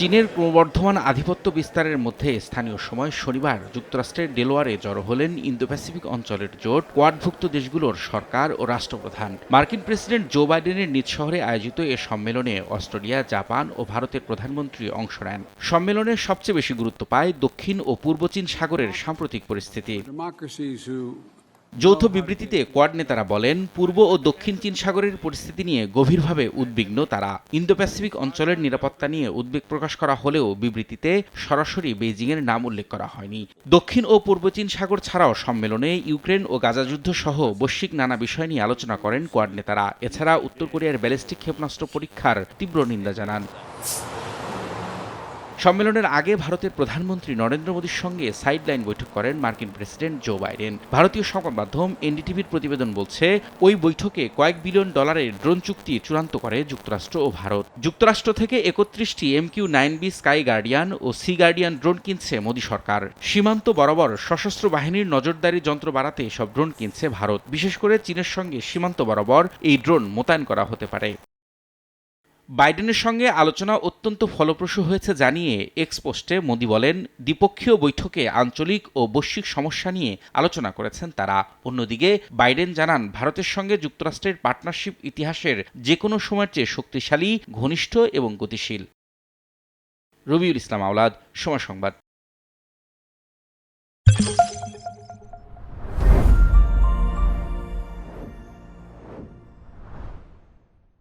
চীনের ক্রমবর্ধমান আধিপত্য বিস্তারের মধ্যে স্থানীয় সময় শনিবার যুক্তরাষ্ট্রের ডেলোয়ারে জড়ো হলেন ইন্দো প্যাসিফিক অঞ্চলের জোট কোয়াডভুক্ত দেশগুলোর সরকার ও রাষ্ট্রপ্রধান। মার্কিন প্রেসিডেন্ট জো বাইডেনের নিজ শহরে আয়োজিত এ সম্মেলনে অস্ট্রেলিয়া, জাপান ও ভারতের প্রধানমন্ত্রী অংশ নেন। সম্মেলনে সবচেয়ে বেশি গুরুত্ব পায় দক্ষিণ ও পূর্ব চীন সাগরের সাম্প্রতিক পরিস্থিতি। যৌথ বিবৃতিতে কোয়াড নেতারা বলেন, পূর্ব ও দক্ষিণ চীন সাগরের পরিস্থিতি নিয়ে গভীরভাবে উদ্বিগ্ন তারা। ইন্দো প্যাসিফিক অঞ্চলের নিরাপত্তা নিয়ে উদ্বেগ প্রকাশ করা হলেও বিবৃতিতে সরাসরি বেইজিংয়ের নাম উল্লেখ করা হয়নি। দক্ষিণ ও পূর্ব চীন সাগর ছাড়াও সম্মেলনে ইউক্রেন ও গাজা যুদ্ধ সহ বৈশ্বিক নানা বিষয় নিয়ে আলোচনা করেন কোয়াড নেতারা। এছাড়া উত্তর কোরিয়ার ব্যালিস্টিক ক্ষেপণাস্ত্র পরীক্ষার তীব্র নিন্দা জানান। সম্মেলনের আগে ভারতের প্রধানমন্ত্রী নরেন্দ্র মোদীর সঙ্গে সাইডলাইন বৈঠক করেন মার্কিন প্রেসিডেন্ট জো বাইডেন। ভারতীয় সংবাদ মাধ্যম এনডিটিভির প্রতিবেদন বলছে, ওই বৈঠকে কয়েক বিলিয়ন ডলারের ড্রোন চুক্তি চূড়ান্ত করে যুক্তরাষ্ট্র ও ভারত। যুক্তরাষ্ট্র থেকে একত্রিশটি MQ nine B sky guardian ও সি গার্ডিয়ান ড্রোন কিনছে মোদী সরকার। সীমান্ত বরাবর সশস্ত্র বাহিনীর নজরদারি যন্ত্র বাড়াতে সব ড্রোন কিনছে ভারত। বিশেষ করে চীনের সঙ্গে সীমান্ত বরাবর এই ড্রোন মোতায়েন করা হতে পারে। বাইডেনের সঙ্গে আলোচনা অত্যন্ত ফলপ্রসূ হয়েছে জানিয়ে এক্সপোস্টে মোদি বলেন, দ্বিপক্ষীয় বৈঠকে আঞ্চলিক ও বৈশ্বিক সমস্যা নিয়ে আলোচনা করেছেন তারা। অন্যদিকে, বাইডেন জানান, ভারতের সঙ্গে যুক্তরাষ্ট্রের পার্টনারশিপ ইতিহাসের যে কোনো সময়ের চেয়ে শক্তিশালী, ঘনিষ্ঠ এবং গতিশীল। রবিউল ইসলাম আওলাদ, সময় সংবাদ।